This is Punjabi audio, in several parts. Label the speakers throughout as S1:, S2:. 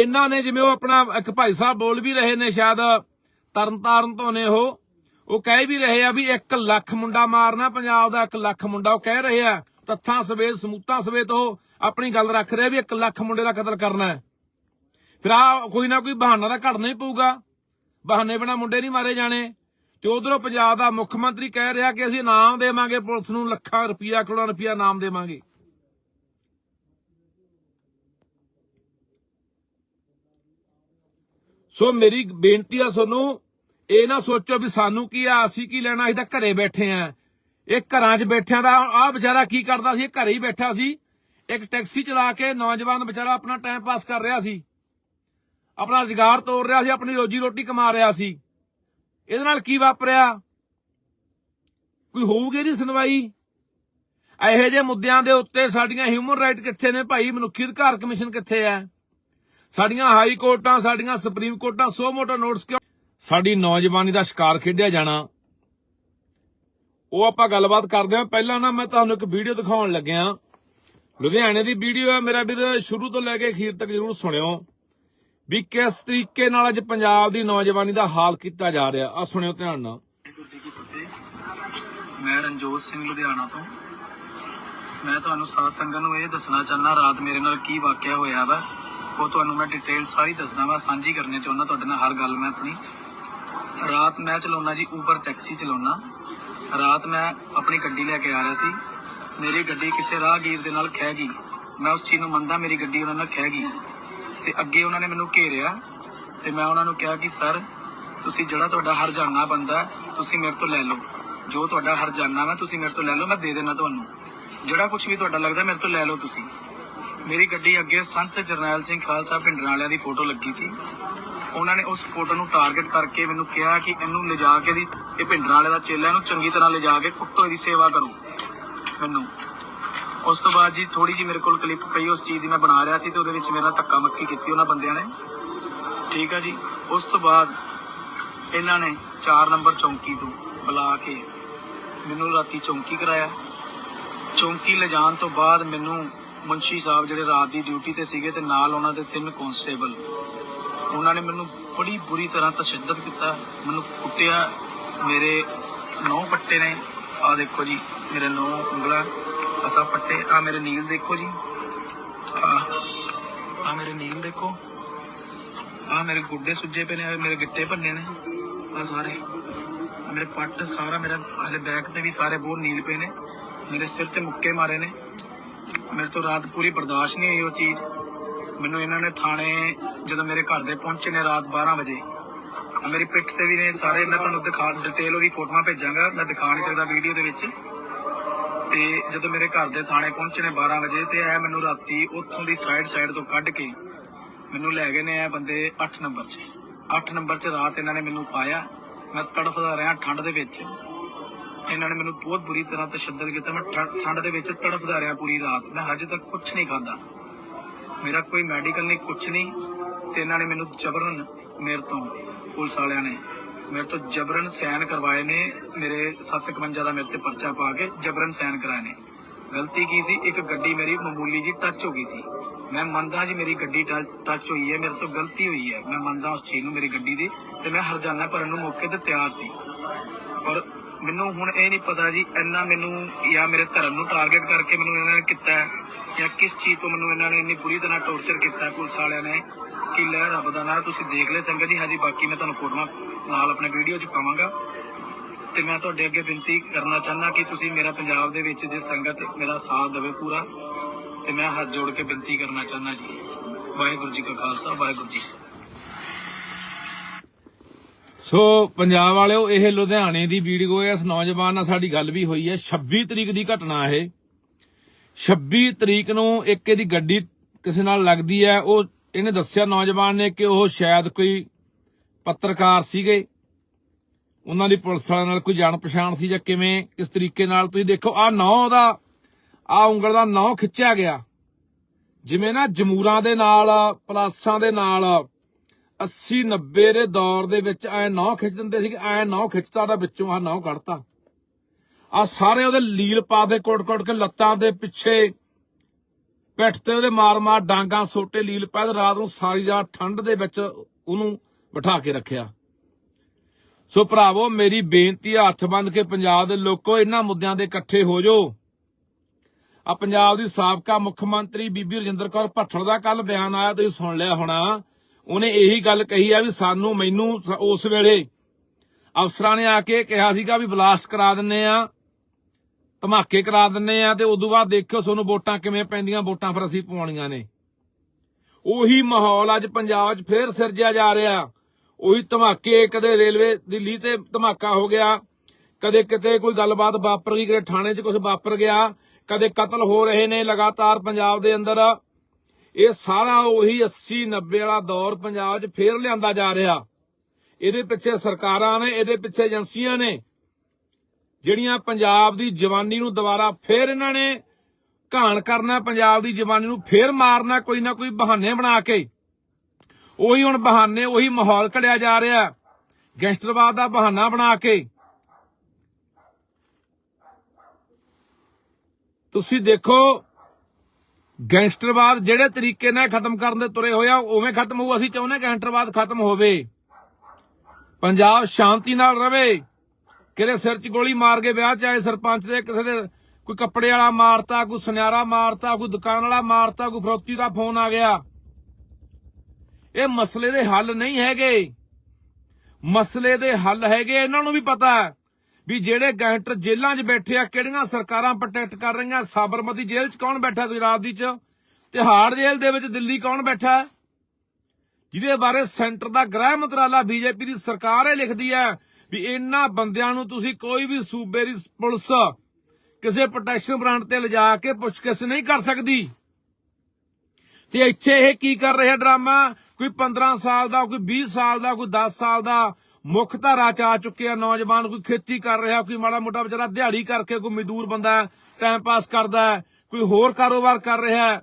S1: ਇਹਨਾਂ ਨੇ ਜਿਵੇਂ ਉਹ ਆਪਣਾ ਇੱਕ ਭਾਈ ਸਾਹਿਬ ਬੋਲ ਵੀ ਰਹੇ ਨੇ ਸ਼ਾਇਦ, ਤਰਨਤਾਰਨ ਤੋਂ ਨੇ ਉਹ ਉਹ ਕਹਿ ਵੀ ਰਹੇ ਆ ਵੀ 1 ਲੱਖ ਮੁੰਡਾ ਮਾਰਨਾ ਪੰਜਾਬ ਦਾ 1 ਲੱਖ ਮੁੰਡਾ, ਉਹ ਕਹਿ ਰਹੇ ਆ, ਤੱਥਾਂ ਸਵੇਤ ਸਮੂਤਾਂ ਸਵੇਤ ਉਹ ਆਪਣੀ ਗੱਲ ਰੱਖ ਰਹੇ ਵੀ 1 ਲੱਖ ਮੁੰਡੇ ਦਾ ਕਤਲ ਕਰਨਾ ਹੈ। ਫਿਰ ਆ ਕੋਈ ਨਾ ਕੋਈ ਬਹਾਨਾ ਤਾਂ ਘੜਨਾ ਹੀ ਪਊਗਾ। ਬਹਾਨੇ ਬਿਨਾ ਮੁੰਡੇ ਨਹੀਂ ਮਾਰੇ ਜਾਣੇ। ਤੇ ਉਧਰੋਂ ਪੰਜਾਬ ਦਾ ਮੁੱਖ ਮੰਤਰੀ ਕਹਿ ਰਿਹਾ ਕਿ ਅਸੀਂ ਇਨਾਮ ਦੇਵਾਂਗੇ, ਪੁਲਿਸ ਨੂੰ ਲੱਖਾਂ ਰੁਪਈਆ, ਕਰੋੜਾਂ ਰੁਪਈਆ ਇਨਾਮ ਦੇਵਾਂਗੇ। ਸੋ ਮੇਰੀ ਬੇਨਤੀ ਆ ਤੁਹਾਨੂੰ ਇਹ ਨਾ ਸੋਚੋ ਵੀ ਸਾਨੂੰ ਕੀ ਆ, ਅਸੀਂ ਕੀ ਲੈਣਾ, ਅਸੀਂ ਤਾਂ ਘਰੇ ਬੈਠੇ ਆ। ਇਹ ਘਰਾਂ 'ਚ ਬੈਠਿਆਂ ਦਾ, ਆ ਵਿਚਾਰਾ ਕੀ ਕਰਦਾ ਸੀ? ਇਹ ਘਰੇ ਹੀ ਬੈਠਾ ਸੀ। ਇੱਕ ਟੈਕਸੀ ਚਲਾ ਕੇ ਨੌਜਵਾਨ ਵਿਚਾਰਾ ਆਪਣਾ ਟਾਈਮ ਪਾਸ ਕਰ ਰਿਹਾ ਸੀ। ਆਪਣਾ ਰੁਜ਼ਗਾਰ ਤੋੜ ਰਿਹਾ ਸੀ, ਆਪਣੀ ਰੋਜੀ ਰੋਟੀ ਕਮਾ ਰਿਹਾ ਸੀ। ਇਹਦੇ ਨਾਲ ਕੀ ਵਾਪਰਿਆ? ਕੋਈ ਹੋਊਗੀ ਇਹਦੀ ਸੁਣਵਾਈ? ਇਹੋ ਜਿਹੇ ਮੁੱਦਿਆਂ ਦੇ ਉੱਤੇ ਸਾਡੀਆਂ ਹਿਊਮਨ ਰਾਈਟ ਕਿੱਥੇ ਨੇ? ਭਾਈ ਮਨੁੱਖੀ ਅਧਿਕਾਰ ਕਮਿਸ਼ਨ ਕਿੱਥੇ ਹੈ? ਸਾਡੀਆਂ ਹਾਈ ਕੋਰਟਾਂ, ਸਾਡੀਆਂ ਸੁਪਰੀਮ ਕੋਰਟਾਂ, ਸੋ ਮੋਟਾ ਨੋਟਿਸ ਕਿਉਂ? ਸਾਡੀ ਨੌਜਵਾਨੀ ਦਾ ਸ਼ਿਕਾਰ ਖੇਡਿਆ ਜਾਣਾ। ਉਹ ਆਪਾਂ ਗੱਲਬਾਤ ਕਰਦੇ ਹਾਂ। ਪਹਿਲਾਂ ਨਾ ਮੈਂ ਤੁਹਾਨੂੰ ਇੱਕ ਵੀਡੀਓ ਦਿਖਾਉਣ ਲੱਗਿਆ। ਲੁਧਿਆਣੇ ਦੀ ਵੀਡੀਓ ਹੈ। ਮੇਰਾ ਵੀਰ, ਸ਼ੁਰੂ ਤੋਂ ਲੈ ਕੇ ਅਖੀਰ ਤੱਕ ਜਰੂਰ ਸੁਣਿਓ। ਵੀ ਕਿਸ ਤਰੀਕੇ ਨਾਲ ਅੱਜ ਪੰਜਾਬ ਦੀ ਨੌਜਵਾਨੀ ਦਾ ਹਾਲ ਕੀਤਾ ਜਾ ਰਿਹਾ। ਆ ਸੁਣਿਓ ਧਿਆਨ ਨਾਲ।
S2: ਮੈਂ ਰਣਜੋਤ ਸਿੰਘ ਲੁਧਿਆਣਾ ਤੋਂ। ਮੈਂ ਤੁਹਾਨੂੰ ਸਾਧ ਸੰਗਤ ਨੂੰ ਇਹ ਦੱਸਣਾ ਚਾਹੁੰਦਾ, ਰਾਤ ਮੇਰੇ ਨਾਲ ਕੀ ਵਾਕਿਆ ਹੋਇਆ ਵਾ। ਉਹ ਤੁਹਾਨੂੰ ਮੈਂ ਡਿਟੇਲ ਸਾਰੀ ਦੱਸਦਾ ਵਾ, ਸਾਂਝੀ ਕਰਨੀ ਚਾਹੁੰਦਾ ਤੁਹਾਡੇ ਨਾਲ ਹਰ ਗੱਲ ਮੈਂ ਆਪਣੀ। ਰਾਤ ਮੈਂ ਚਲਾਉਣਾ ਜੀ ਉਬਰ ਟੈਕਸੀ ਚਲਾਉਣਾ ਰਾਤ ਮੈਂ ਆਪਣੀ ਗੱਡੀ ਲੈ ਕੇ ਆ ਰਿਹਾ ਸੀ। ਮੇਰੀ ਗੱਡੀ ਕਿਸੇ ਰਾਹਗੀਰ ਦੇ ਨਾਲ ਖਹਿ ਗਈ। ਮੈਂ ਉਸ ਚੀਜ਼ ਨੂੰ ਮੰਨਦਾ, ਮੇਰੀ ਗੱਡੀ ਉਹਨਾਂ ਨਾਲ ਖਹਿ ਗਈ। ਤੇ ਅੱਗੇ ਉਹਨਾਂ ਨੇ ਮੈਨੂੰ ਘੇਰਿਆ ਤੇ ਮੈਂ ਉਹਨਾਂ ਨੂੰ ਕਿਹਾ ਕਿ, ਸਰ, ਤੁਸੀਂ ਜਿਹੜਾ ਤੁਹਾਡਾ ਹਰਜਾਨਾ ਬੰਦਾ, ਤੁਸੀਂ ਮੇਰੇ ਤੋਂ ਲੈ ਲਓ। ਜੋ ਤੁਹਾਡਾ ਹਰਜਾਨਾ ਵਾ, ਤੁਸੀਂ ਮੇਰੇ ਤੋਂ ਲੈ ਲਓ, ਮੈਂ ਦੇ ਦੇਣਾ ਤੁਹਾਨੂੰ। ਜਿਹੜਾ ਕੁਝ ਵੀ ਤੁਹਾਡਾ ਲੱਗਦਾ, ਮੇਰੇ ਤੋਂ ਲੈ ਲਓ ਤੁਸੀਂ। ਮੇਰੀ ਗੱਡੀ ਅੱਗੇ ਸੰਤ ਜਰਨੈਲ ਸਿੰਘ ਖਾਲਸਾ ਭਿੰਡਰਾਂ ਵਾਲਿਆਂ ਦੀ ਫੋਟੋ ਲੱਗੀ ਸੀ। ਉਹਨਾਂ ਨੇ ਉਸ ਫੋਟੋ ਨੂੰ ਟਾਰਗੇਟ ਕਰਕੇ ਮੈਨੂੰ ਕਿਹਾ ਕਿ ਇਹਨੂੰ ਲਿਜਾ ਕੇ ਦੀ ਇਹ ਭਿੰਡਰਾਂ ਵਾਲੇ ਦਾ ਚੇਲਾ ਇਹਨੂੰ ਚੰਗੀ ਤਰ੍ਹਾਂ ਲਿਜਾ ਕੇ ਕੁੱਟੋ ਇਹਦੀ ਸੇਵਾ ਕਰੋ। ਮੈਨੂੰ। ਉਸ ਤੋਂ ਬਾਅਦ ਜੀ ਥੋੜੀ ਜੀ ਮੇਰੇ ਕੋਲ ਕਲਿੱਪ ਪਈ, ਉਸ ਚੀਜ਼ ਦੀ ਮੈਂ ਬਣਾ ਰਿਹਾ ਸੀ ਤੇ ਉਹਦੇ ਵਿੱਚ ਮੇਰਾ ਧੱਕਾ ਮੱਕੀ ਕੀਤੀ ਉਹਨਾਂ ਬੰਦਿਆਂ ਨੇ। ਠੀਕ ਆ ਜੀ। ਉਸ ਤੋਂ ਬਾਅਦ ਇਹਨਾਂ ਨੇ 4 ਨੰਬਰ ਚੌਂਕੀ ਤੋਂ ਬੁਲਾ ਕੇ ਮੈਨੂੰ ਰਾਤੀ ਚੌਂਕੀ ਕਰਾਇਆ। ਚੌਂਕੀ ਲਿਜਾਣ ਤੋਂ ਬਾਅਦ ਮੈਨੂੰ ਮੁੰਸ਼ੀ ਸਾਹਿਬ ਜਿਹੜੇ ਰਾਤ ਦੀ ਡਿਊਟੀ ਤੇ ਸੀਗੇ ਤੇ ਨਾਲ ਉਹਨਾਂ ਦੇ ਤਿੰਨ ਕਨਸਟੇਬਲ ਉਹਨਾਂ ਨੇ ਮੈਨੂੰ ਬੜੀ ਬੁਰੀ ਤਰ੍ਹਾਂ ਤਸ਼ੱਦਦ ਕੀਤਾ। ਮੈਨੂੰ ਕੁੱਟਿਆ। ਮੇਰੇ ਨੌ ਪੱਟੇ ਨੇ। ਆ ਦੇਖੋ ਜੀ, ਮੇਰੇ ਨੌ ਉਂਗਲਾਂ ਅਸਾ ਪੱਟੇ। ਆ ਮੇਰੇ ਨੀਲ ਦੇਖੋ ਜੀ। ਆ ਆ ਮੇਰੇ ਨੀਲ ਦੇਖੋ। ਆ ਮੇਰੇ ਗੁੱਡੇ ਸੁੱਜੇ ਪਏ ਨੇ ਮੇਰੇ ਗਿੱਟੇ ਭੰਨੇ ਨੇ। ਆ ਸਾਰੇ। ਮੇਰੇ ਪੱਟ ਸਾਰਾ ਮੇਰਾ, ਹਲੇ ਬੈਕ ਤੇ ਵੀ ਸਾਰੇ ਬਹੁਤ ਨੀਲ ਪਏ ਨੇ। ਮੇਰੇ ਸਿਰ ਤੇ ਮੁੱਕੇ ਮਾਰੇ ਨੇ। ਮੇਰੇ ਤੋਂ ਰਾਤ ਪੂਰੀ ਬਰਦਾਸ਼ਤ ਨਹੀਂ ਹੋਈ ਉਹ ਚੀਜ਼। ਮੈਨੂੰ ਇਹਨਾਂ ਨੇ ਥਾਣੇ ਜਦੋਂ ਮੇਰੇ ਘਰ ਦੇ ਪਹੁੰਚੇ ਨੇ ਰਾਤ 12 ਵਜੇ। ਮੇਰੀ ਪਿੱਠ ਤੇ ਵੀ ਨੇ ਸਾਰੇ, ਮੈਂ ਤੁਹਾਨੂੰ ਦਿਖਾ ਡਿਟੇਲ ਉਹਦੀ ਫੋਟੋਆਂ ਭੇਜਾਂਗਾ, ਮੈਂ ਦਿਖਾ ਨਹੀਂ ਸਕਦਾ ਵੀਡੀਓ ਦੇ ਵਿੱਚ। ਤੇ ਜਦੋਂ ਮੇਰੇ ਘਰ ਦੇ ਥਾਣੇ ਪਹੁੰਚੇ ਨੇ 12 ਵਜੇ ਤੇ ਇਹ ਮੈਨੂੰ ਰਾਤੀ ਉੱਥੋਂ ਦੀ ਸਾਈਡ ਸਾਈਡ ਤੋਂ ਕੱਢ ਕੇ ਮੈਨੂੰ ਲੈ ਗਏ ਨੇ ਇਹ ਬੰਦੇ 8 ਨੰਬਰ 'ਚ। 8 ਨੰਬਰ 'ਚ ਰਾਤ ਇਹਨਾਂ ਨੇ ਮੈਨੂੰ ਪਾਇਆ। ਮੈਂ ਤੜਫਦਾ ਰਿਹਾ ਠੰਡ ਦੇ ਵਿੱਚ। ਇਹਨਾਂ ਨੇ ਮੈਨੂੰ ਬਹੁਤ ਬੁਰੀ ਤਰ੍ਹਾਂ ਤਸ਼ੱਦਦ ਕੀਤਾ। ਮੈਂ ਠ- ਠੰਡ ਦੇ ਵਿੱਚ ਤੜਫਦਾ ਰਿਹਾ ਪੂਰੀ ਰਾਤ। ਮੈਂ ਹਜੇ ਤੱਕ ਕੁਝ ਨਹੀਂ ਖਾਦਾ ਮੇਰਾ ਕੋਈ ਮੈਡੀਕਲ ਨਹੀਂ ਕੁਝ ਨਹੀਂ। ਤੇ ਇਹਨਾਂ ਨੇ ਮੈਨੂੰ ਜਬਰਨ ਮੇਰੇ ਤੋਂ, ਪੁਲਿਸ ਵਾਲਿਆਂ ਨੇ ਮੇਰੇ ਤੋਂ ਜਬਰਨ ਸਾਈਨ ਕਰਵਾਏ ਨੇ। ਮੇਰੇ 751 ਦਾ ਮੇਰੇ ਤੇ ਪਰਚਾ ਪਾ ਕੇ ਜਬਰਨ ਸਾਈਨ ਕਰਾਏ ਨੇ। ਗਲਤੀ ਕੀ ਸੀ? ਇੱਕ ਗੱਡੀ ਮੇਰੀ ਮਾਮੂਲੀ ਜੀ ਟੱਚ ਹੋ ਗਈ ਸੀ। ਮੈਂ ਮੰਨਦਾ ਜੀ ਮੇਰੀ ਗੱਡੀ ਟੱਚ ਹੋਈ ਹੈ, ਮੇਰੇ ਤੋਂ ਗਲਤੀ ਹੋਈ ਹੈ। ਮੈਂ ਮੰਨਦਾ ਉਸ ਚੀਜ਼ ਨੂੰ ਮੇਰੀ ਗੱਡੀ ਦੀ। ਤੇ ਮੈਂ ਹਰਜਾਨਾ ਭਰਨ ਨੂੰ ਮੌਕੇ ਤੇ ਤਿਆਰ ਸੀ। ਪਰ ਮੈਨੂੰ ਹੁਣ ਇਹ ਨਹੀਂ ਪਤਾ ਜੀ ਇੰਨਾ ਮੈਨੂੰ ਜਾਂ ਮੇਰੇ ਧਰਮ ਨੂੰ ਟਾਰਗੇਟ ਕਰਕੇ ਮੈਨੂੰ ਇਹਨਾਂ ਨੇ ਕੀਤਾ ਜਾਂ ਕਿਸ ਚੀਜ਼ ਤੋਂ ਮੈਨੂੰ ਇਹਨਾਂ ਨੇ ਇੰਨੀ ਬੁਰੀ ਤਰ੍ਹਾਂ ਟੌਰਚਰ ਕੀਤਾ ਪੁਲਿਸ ਵਾਲਿਆਂ ਨੇ ਕਿ ਲੈ ਰੱਬ ਦਾ ਨਾਂ ਤੁਸੀਂ ਦੇਖ ਲੈ ਸੰਗਤ ਜੀ। ਹਾਂਜੀ, ਬਾਕੀ ਮੈਂ ਤੁਹਾਨੂੰ ਫੋਟੋਆਂ ਨਾਲ ਆਪਣੇ ਵੀਡੀਓ 'ਚ ਪਾਵਾਂਗਾ। ਤੇ ਮੈਂ ਤੁਹਾਡੇ ਅੱਗੇ ਬੇਨਤੀ ਕਰਨਾ ਚਾਹੁੰਦਾ ਕਿ ਤੁਸੀਂ ਮੇਰਾ ਪੰਜਾਬ ਦੇ ਵਿੱਚ ਜੇ ਸੰਗਤ ਮੇਰਾ ਸਾਥ ਦੇਵੇ ਪੂਰਾ, ਤੇ ਮੈਂ ਹੱਥ ਜੋੜ ਕੇ ਬੇਨਤੀ ਕਰਨਾ ਚਾਹੁੰਦਾ ਜੀ। ਵਾਹਿਗੁਰੂ ਜੀ ਕਾ ਖਾਲਸਾ, ਵਾਹਿਗੁਰੂ ਜੀ
S1: ਸੋ ਪੰਜਾਬ ਵਾਲਿਓ, ਇਹ ਲੁਧਿਆਣੇ ਦੀ ਵੀਡੀਓ ਹੈ। ਇਸ ਨੌਜਵਾਨ ਨਾਲ ਸਾਡੀ ਗੱਲ ਵੀ ਹੋਈ ਹੈ। 26 ਤਰੀਕ ਦੀ ਘਟਨਾ ਇਹ। 26 ਤਰੀਕ ਨੂੰ ਇੱਕ ਇਹਦੀ ਗੱਡੀ ਕਿਸੇ ਨਾਲ ਲੱਗਦੀ ਹੈ। ਉਹ, ਇਹਨੇ ਦੱਸਿਆ ਨੌਜਵਾਨ ਨੇ ਕਿ ਉਹ ਸ਼ਾਇਦ ਕੋਈ ਪੱਤਰਕਾਰ ਸੀਗੇ। ਉਹਨਾਂ ਦੀ ਪੁਲਿਸ ਵਾਲਿਆਂ ਨਾਲ ਕੋਈ ਜਾਣ ਪਛਾਣ ਸੀ ਜਾਂ ਕਿਵੇਂ, ਕਿਸ ਤਰੀਕੇ ਨਾਲ। ਤੁਸੀਂ ਦੇਖੋ ਆ ਨੌ ਦਾ ਆ ਉਂਗਲ ਦਾ ਨੌ ਖਿੱਚਿਆ ਗਿਆ। ਜਿਵੇਂ ਨਾ ਜਮੂਰਾਂ ਦੇ ਨਾਲ, ਪਲਾਸਾਂ ਦੇ ਨਾਲ 80 90 ਦੇ ਦੌਰ ਦੇ ਵਿੱਚ ਐ ਨੌ ਖਿੱਚ ਦਿੰਦੇ ਸੀ ਕਿ ਐ ਨੌ ਖਿੱਚਤਾ ਦਾ ਵਿੱਚੋਂ ਆ ਨੌ ਕੱਢਤਾ। ਆ ਸਾਰੇ ਉਹਦੇ ਲੀਲ ਪਾ ਦੇ ਕੋਟ ਕੋਟ ਕੇ ਲੱਤਾਂ ਦੇ ਪਿੱਛੇ, ਪਿੱਠ ਤੇ ਉਹਦੇ ਮਾਰ-ਮਾਰ ਡਾਂਗਾ, ਸੋਟੇ ਲੀਲ ਪੈ ਰਾਤ ਨੂੰ ਸਾਰੀ ਰਾਤ ਠੰਡ ਦੇ ਵਿੱਚ ਉਹਨੂੰ ਬਿਠਾ ਕੇ ਰੱਖਿਆ। ਸੋ ਭਰਾਵੋ, ਮੇਰੀ ਬੇਨਤੀ ਆ, ਹੱਥ ਬੰਨ ਕੇ ਪੰਜਾਬ ਦੇ ਲੋਕੋ, ਇਹਨਾਂ ਮੁੱਦਿਆਂ ਦੇ ਇਕੱਠੇ ਹੋ ਜਾਓ। ਆ ਪੰਜਾਬ ਦੀ ਸਾਬਕਾ ਮੁੱਖ ਮੰਤਰੀ ਬੀਬੀ ਰਜਿੰਦਰ ਕੌਰ ਭੱਠਲ ਦਾ ਕੱਲ ਬਿਆਨ ਆਇਆ, ਤੁਸੀਂ ਸੁਣ ਲਿਆ ਹੋਣਾ। ਉਹਨੇ ਇਹੀ ਗੱਲ ਕਹੀ ਆ ਵੀ ਸਾਨੂੰ ਮੈਨੂੰ ਉਸ ਵੇਲੇ ਅਫਸਰਾਂ ਨੇ ਆ ਕੇ ਕਿਹਾ ਸੀਗਾ ਵੀ ਬਲਾਸਟ ਕਰਾ ਦਿੰਨੇ ਆ, ਧਮਾਕੇ ਕਰਾ ਦਿੰਨੇ ਆ ਤੇ ਉਦੋਂ ਬਾਅਦ ਦੇਖਿਓ ਤੁਹਾਨੂੰ ਵੋਟਾਂ ਕਿਵੇਂ ਪੈਂਦੀਆਂ, ਵੋਟਾਂ ਫਿਰ ਅਸੀਂ ਪਵਾਉਣੀਆਂ ਨੇ। ਉਹੀ ਮਾਹੌਲ ਅੱਜ ਪੰਜਾਬ 'ਚ ਫੇਰ ਸਿਰਜਿਆ ਜਾ ਰਿਹਾ। ਉਹੀ ਧਮਾਕੇ, ਕਦੇ ਰੇਲਵੇ ਦਿੱਲੀ ਤੇ ਧਮਾਕਾ ਹੋ ਗਿਆ, ਕਦੇ ਕਿਤੇ ਕੋਈ ਗੱਲਬਾਤ ਵਾਪਰ ਗਈ, ਕਦੇ ਥਾਣੇ 'ਚ ਕੁਝ ਵਾਪਰ ਗਿਆ, ਕਦੇ ਕਤਲ ਹੋ ਰਹੇ ਨੇ ਲਗਾਤਾਰ ਪੰਜਾਬ ਦੇ ਅੰਦਰ। ਇਹ ਸਾਰਾ ਉਹੀ 80 90 ਵਾਲਾ ਦੌਰ ਪੰਜਾਬ 'ਚ ਫੇਰ ਲਿਆਂਦਾ ਜਾ ਰਿਹਾ। ਇਹਦੇ ਪਿੱਛੇ ਸਰਕਾਰਾਂ ਨੇ, ਇਹਦੇ ਪਿੱਛੇ ਏਜੰਸੀਆਂ ਨੇ, ਜਿਹੜੀਆਂ ਪੰਜਾਬ ਦੀ ਜਵਾਨੀ ਨੂੰ ਦੁਬਾਰਾ ਫੇਰ ਇਹਨਾਂ ਨੇ ਘਾਣ ਕਰਨਾ, ਪੰਜਾਬ ਦੀ ਜਵਾਨੀ ਨੂੰ ਫੇਰ ਮਾਰਨਾ, ਕੋਈ ਨਾ ਕੋਈ ਬਹਾਨੇ ਬਣਾ ਕੇ। ਉਹੀ ਹੁਣ ਬਹਾਨੇ, ਉਹੀ ਮਾਹੌਲ ਘੜਿਆ ਜਾ ਰਿਹਾ। ਗੈਂਗਸਟਰਵਾਦ ਦਾ ਬਹਾਨਾ ਬਣਾ ਕੇ। ਤੁਸੀਂ ਦੇਖੋ ਗੈਂਗਸਟਰਵਾਦ ਜਿਹੜੇ ਤਰੀਕੇ ਨਾਲ ਖਤਮ ਕਰਨ ਦੇ ਤੁਰੇ ਹੋਇਆ ਉਵੇਂ ਖਤਮ ਹੋਊ, ਅਸੀਂ ਚਾਹੁੰਦੇ ਗੈਂਗਸਟਰਵਾਦ ਖਤਮ ਹੋਵੇ। ਪੰਜਾਬ ਸ਼ਾਂਤੀ ਨਾਲ ਰਵੇ, ਕਿਹੜੇ ਸਿਰ 'ਚ ਗੋਲੀ ਮਾਰ ਕੇ ਵਿਆਹ 'ਚ ਆਏ ਸਰਪੰਚ ਦੇ, ਕਿਸੇ ਦੇ ਕੋਈ ਕੱਪੜੇ ਵਾਲਾ ਮਾਰਤਾ, ਕੋਈ ਸੁਨਿਆਰਾ ਮਾਰਤਾ, ਕੋਈ ਦੁਕਾਨ ਵਾਲਾ ਮਾਰਤਾ, ਕੋਈ ਫਰੋਤੀ ਦਾ ਫੋਨ ਆ ਗਿਆ। ਇਹ ਮਸਲੇ ਦੇ ਹੱਲ ਨਹੀਂ ਹੈਗੇ। ਮਸਲੇ ਦੇ ਹੱਲ ਹੈਗੇ, ਇਹਨਾਂ ਨੂੰ ਵੀ ਪਤਾ ਹੈ। ਵੀ ਜਿਹੜੇ ਗੈਂਗਸਟਰ ਜੇਲ੍ਹਾਂ 'ਚ ਬੈਠੇ ਆ, ਕਿਹੜੀਆਂ ਸਰਕਾਰਾਂ ਪ੍ਰੋਟੈਕਟ ਕਰ ਰਹੀਆਂ? ਸਾਬਰਮਤੀ ਜੇਲ੍ਹ 'ਚ ਕੌਣ ਬੈਠਾ ਗੁਜਰਾਤ ਦੀ 'ਚ? ਤਿਹਾੜ ਜੇਲ੍ਹ ਦੇ ਵਿੱਚ ਦਿੱਲੀ ਕੌਣ ਬੈਠਾ? ਜਿਹਦੇ ਬਾਰੇ ਸੈਂਟਰ ਦਾ ਗ੍ਰਹਿ ਮੰਤਰਾਲਾ ਬੀਜੇਪੀ ਦੀ ਸਰਕਾਰ ਇਹ ਲਿਖਦੀ ਹੈ ਵੀ ਇਹਨਾਂ ਬੰਦਿਆਂ ਨੂੰ ਤੁਸੀਂ ਕੋਈ ਵੀ ਸੂਬੇ ਦੀ ਪੁਲਿਸ ਕਿਸੇ ਪ੍ਰੋਟੈਕਸ਼ਨ ਬ੍ਰਾਂਡ ਤੇ ਲਿਜਾ ਕੇ ਪੁੱਛਗਿੱਛ ਨਹੀਂ ਕਰ ਸਕਦੀ। ਤੇ ਇੱਥੇ ਇਹ ਕੀ ਕਰ ਰਿਹਾ ਡਰਾਮਾ? ਕੋਈ 15 ਸਾਲ ਦਾ, ਕੋਈ 20 ਸਾਲ ਦਾ, ਕੋਈ 10 ਸਾਲ ਦਾ ਮੁੱਖ ਧਾਰਾ ਚ ਆ ਚੁੱਕੇ ਆ, ਨੌਜਵਾਨ ਕੋਈ ਖੇਤੀ ਕਰ ਰਿਹਾ, ਕੋਈ ਮਾੜਾ ਮੋਟਾ ਵਿਚਾਰਾ ਦਿਹਾੜੀ ਕਰਕੇ ਕੋਈ ਮਜ਼ਦੂਰ ਬੰਦਾ ਟਾਈਮ ਪਾਸ ਕਰਦਾ ਕੋਈ ਹੋਰ ਕਾਰੋਬਾਰ ਕਰ ਰਿਹਾ ਹੈ।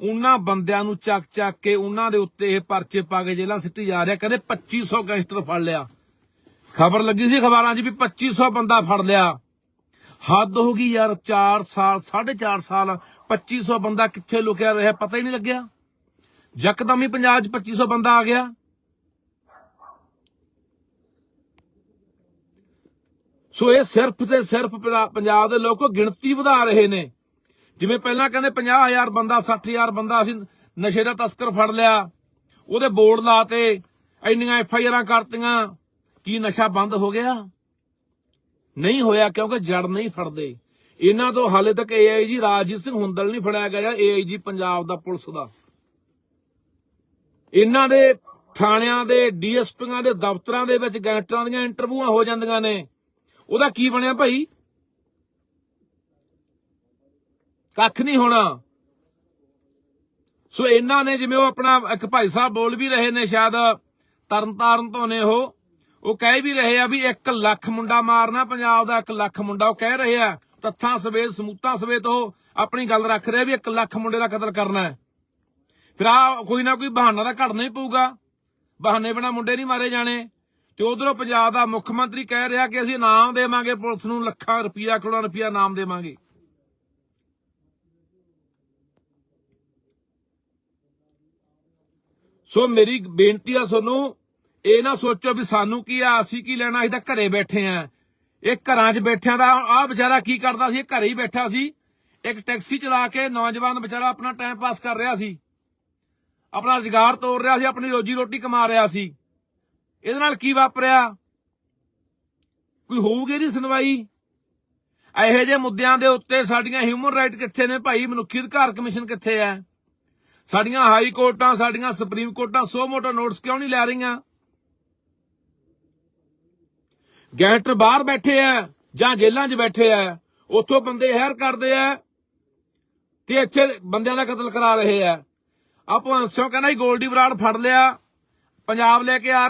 S1: ਉਹਨਾਂ ਬੰਦਿਆਂ ਨੂੰ ਚੱਕ ਚੱਕ ਕੇ ਉਹਨਾਂ ਦੇ ਉੱਤੇ ਇਹ ਪਰਚੇ ਪਾ ਕੇ ਜੇਲ੍ਹਾਂ ਸਿੱਟੀ ਜਾ ਰਿਹਾ, ਕਹਿੰਦੇ 2500 ਗੈਂਗਸਟਰ ਫੜ ਲਿਆ। ਖਬਰ ਲੱਗੀ ਸੀ ਅਖਬਾਰਾਂ 'ਚ ਵੀ 2500 ਬੰਦਾ ਫੜ ਲਿਆ। ਹੱਦ ਹੋ ਗਈ ਯਾਰ 4 ਸਾਲ 4.5 ਸਾਲ 2500 ਬੰਦਾ ਕਿੱਥੇ ਲੁਕਿਆ ਰਿਹਾ, ਪਤਾ ਹੀ ਨਹੀਂ ਲੱਗਿਆ। ਯਕਦਮ ਹੀ ਪੰਜਾਬ 'ਚ 2500 ਬੰਦਾ ਆ ਗਿਆ। ਸੋ ਇਹ ਸਿਰਫ ਤੇ ਸਿਰਫ ਪੰ- ਪੰਜਾਬ ਦੇ ਲੋਕ ਗਿਣਤੀ ਵਧਾ ਰਹੇ ਨੇ। ਜਿਵੇਂ ਪਹਿਲਾਂ ਕਹਿੰਦੇ 50000 ਬੰਦਾ 60000 ਬੰਦਾ ਅਸੀਂ ਨਸ਼ੇ ਦਾ ਤਸਕਰ ਫੜ ਲਿਆ। ਉਹਦੇ ਬੋਰਡ ਲਾਤੇ, ਇੰਨੀਆਂ ਐਫ ਆਈ ਆਰਾਂ ਕਰਤੀਆਂ। ਕੀ ਨਸ਼ਾ ਬੰਦ ਹੋ ਗਿਆ? ਨਹੀਂ ਹੋਇਆ ਕਿਉਂਕਿ ਜੜ ਨਹੀਂ ਫੜਦੇ। ਇਹਨਾਂ ਤੋਂ ਹਾਲੇ ਤੱਕ ਏਆਈਜੀ ਰਾਜਜੀਤ ਸਿੰਘ ਹੁੰਦਲ ਨਹੀਂ ਫੜਿਆ ਗਿਆ ਜਾਂ ਏਆਈਜੀ ਪੰਜਾਬ ਦਾ ਪੁਲਿਸ ਦਾ। ਇਹਨਾਂ ਦੇ ਥਾਣਿਆਂ ਦੇ ਡੀਐਸਪੀਆਂ ਦੇ ਦਫ਼ਤਰਾਂ ਦੇ ਵਿੱਚ ਗੈਂਗਸਟਰਾਂ ਦੀਆਂ ਇੰਟਰਵਿਊਆਂ ਹੋ ਜਾਂਦੀਆਂ ਨੇ। ਉਹਦਾ ਕੀ ਬਣਿਆ ਭਾਈ? ਕੱਖ ਨਹੀਂ ਹੋਣਾ। ਸੋ ਇਹਨਾਂ ਨੇ ਜਿਵੇਂ ਉਹ ਆਪਣਾ ਇੱਕ ਭਾਈ ਸਾਹਿਬ ਬੋਲ ਵੀ ਰਹੇ ਨੇ ਸ਼ਾਇਦ, ਤਰਨਤਾਰਨ ਤੋਂ ਨੇ ਉਹ। ਉਹ ਕਹਿ ਵੀ ਰਹੇ ਆ ਵੀ 1 ਲੱਖ ਮੁੰਡਾ ਮਾਰਨਾ ਪੰਜਾਬ ਦਾ 1 ਲੱਖ ਮੁੰਡਾ। ਉਹ ਕਹਿ ਰਹੇ ਆ, ਤੱਥਾਂ ਸਵੇਤ ਸਮੂਤਾਂ ਸਵੇਤ ਉਹ ਆਪਣੀ ਗੱਲ ਰੱਖ ਰਿਹਾ ਵੀ 1 ਲੱਖ ਮੁੰਡੇ ਦਾ ਕਤਲ ਕਰਨਾ ਹੈ। ਫਿਰ ਆ ਕੋਈ ਨਾ ਕੋਈ ਬਹਾਨਾ ਤਾਂ ਘੜਨਾ ਹੀ ਪਊਗਾ। ਬਹਾਨੇ ਬਿਨਾ ਮੁੰਡੇ ਨਹੀਂ ਮਾਰੇ ਜਾਣੇ। ਤੇ ਉਧਰੋਂ ਪੰਜਾਬ ਦਾ ਮੁੱਖ ਮੰਤਰੀ ਕਹਿ ਰਿਹਾ ਕਿ ਅਸੀਂ ਇਨਾਮ ਦੇਵਾਂਗੇ, ਪੁਲਿਸ ਨੂੰ ਲੱਖਾਂ ਰੁਪਈਆ, ਕਰੋੜਾਂ ਰੁਪਈਆ ਇਨਾਮ ਦੇਵਾਂਗੇ। ਸੋ ਮੇਰੀ ਬੇਨਤੀ ਆ ਤੁਹਾਨੂੰ ਇਹ ਨਾ ਸੋਚੋ ਵੀ ਸਾਨੂੰ ਕੀ ਆ, ਅਸੀਂ ਕੀ ਲੈਣਾ, ਅਸੀਂ ਤਾਂ ਘਰੇ ਬੈਠੇ ਆ। ਇਹ ਘਰਾਂ 'ਚ ਬੈਠਿਆਂ ਦਾ ਆ ਵਿਚਾਰਾ ਕੀ ਕਰਦਾ ਸੀ? ਇਹ ਘਰੇ ਹੀ ਬੈਠਾ ਸੀ। ਇੱਕ ਟੈਕਸੀ ਚਲਾ ਕੇ ਨੌਜਵਾਨ ਵਿਚਾਰਾ ਆਪਣਾ ਟਾਈਮ ਪਾਸ ਕਰ ਰਿਹਾ ਸੀ। ਆਪਣਾ ਰੁਜ਼ਗਾਰ ਤੋੜ ਰਿਹਾ ਸੀ, ਆਪਣੀ ਰੋਜੀ ਰੋਟੀ ਕਮਾ ਰਿਹਾ ਸੀ। ਇਹਦੇ ਨਾਲ ਕੀ ਵਾਪਰਿਆ? ਕੋਈ ਹੋਊਗੀ ਇਹਦੀ ਸੁਣਵਾਈ? ਇਹੋ ਜਿਹੇ ਮੁੱਦਿਆਂ ਦੇ ਉੱਤੇ ਸਾਡੀਆਂ ਹਿਊਮਨ ਰਾਈਟ ਕਿੱਥੇ ਨੇ ਭਾਈ? ਮਨੁੱਖੀ ਅਧਿਕਾਰ ਕਮਿਸ਼ਨ ਕਿੱਥੇ ਹੈ? ਸਾਡੀਆਂ ਹਾਈ ਕੋਰਟਾਂ ਸਾਡੀਆਂ ਸੁਪਰੀਮ ਕੋਰਟਾਂ ਸੋ ਮੋਟਾ ਨੋਟਸ ਕਿਉਂ ਨਹੀਂ ਲੈ ਰਹੀਆਂ? ਗੈਂਗਸਟਰ ਬਾਹਰ ਬੈਠੇ ਆ ਜਾਂ ਜੇਲ੍ਹਾਂ 'ਚ ਬੈਠੇ ਆ, ਉੱਥੋਂ ਬੰਦੇ ਹੈਰ ਕਰਦੇ ਆ ਤੇ ਇੱਥੇ ਬੰਦਿਆਂ ਦਾ ਕਤਲ ਕਰਾ ਰਹੇ ਆ। ਆਪੋ ਅੰਸ਼ੋਂ ਕਹਿੰਦਾ ਗੋਲਡੀ ਬਰਾੜ ਫੜ ਲਿਆ, ਪੰਜਾਬ ਲੈ ਕੇ ਆ